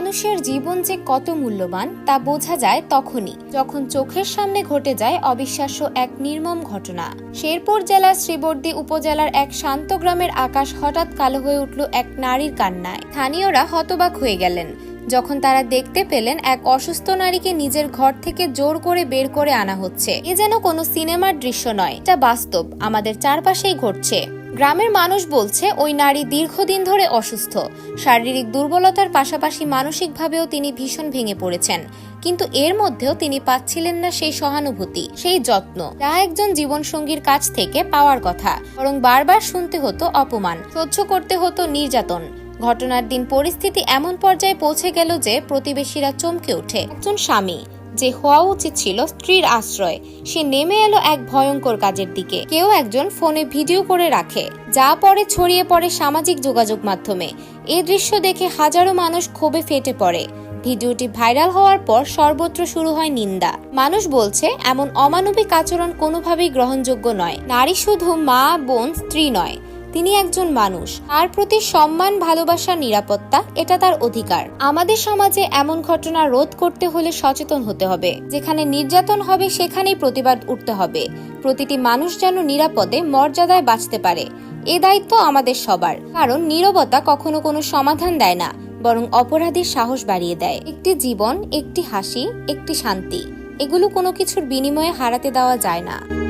মানুষের জীবন যে কত মূল্যবান, তা বোঝা যায় তখনই, যখন চোখের সামনে ঘটে যায় অবিশ্বাস্য এক নির্মম ঘটনা। শেরপুর জেলার শ্রীবর্দী উপজেলার এক শান্ত গ্রামের আকাশ হঠাৎ কালো হয়ে উঠল এক নারীর কান্নায়। স্থানীয়রা হতবাক হয়ে গেলেন, যখন তারা দেখতে পেলেন এক অসুস্থ নারীকে নিজের ঘর থেকে জোর করে বের করে আনা হচ্ছে। এ যেন কোনো সিনেমার দৃশ্য নয়, এটা বাস্তব, আমাদের চারপাশেই ঘটছে। গ্রামের মানুষ বলছে, ওই নারী দীর্ঘদিন ধরে অসুস্থ। শারীরিক দুর্বলতার পাশাপাশি মানসিকভাবেও তিনি ভীষণ ভেঙে পড়েছেন। কিন্তু এর মধ্যেও তিনি পাচ্ছিলেন না সেই সহানুভূতি, সেই যত্ন। যা একজন জীবনসঙ্গীর কাছ থেকে পাওয়ার কথা। বরং বারবার শুনতে হতো অপমান, সহ্য করতে হতো নির্যাতন। ঘটনার দিন পরিস্থিতি এমন পর্যায়ে পৌঁছে গেল যে প্রতিবেশীরা চমকে ওঠে। একজন স্বামী যে হওয়া উচিত ছিল স্ত্রীর আশ্রয়। সে নেমে এলো এক ভয়ঙ্কর কাজের দিকে। কেউ একজন ফোনে ভিডিও করে রাখে, যা পরে ছড়িয়ে পড়ে সামাজিক যোগাযোগ মাধ্যমে। এ দৃশ্য দেখে হাজারো মানুষ ক্ষোভে ফেটে পড়ে। ভিডিওটি ভাইরাল হওয়ার পর সর্বত্র শুরু হয় নিন্দা। মানুষ বলছে, এমন অমানবিক আচরণ কোনোভাবেই গ্রহণযোগ্য নয়। নারী শুধু মা, বোন, স্ত্রী নয়। তিনি একজন মানুষ। তার প্রতি সম্মান, ভালোবাসা, নিরাপত্তা, এটা তার অধিকার। আমাদের সমাজে এমন ঘটনা রোধ করতে হলে সচেতন হতে হবে। যেখানে নির্যাতন হবে, সেখানেই প্রতিবাদ উঠতে হবে। প্রতিটি মানুষ যেন নিরাপদে মর্যাদায় বাঁচতে পারে। এ দায়িত্ব আমাদের সবার। কারণ নীরবতা কখনো কোনো সমাধান দেয় না, বরং অপরাধীর সাহস বাড়িয়ে দেয়। একটি জীবন, একটি হাসি, একটি শান্তি, এগুলো কোনো কিছুর বিনিময়ে হারাতে দেওয়া যায় না।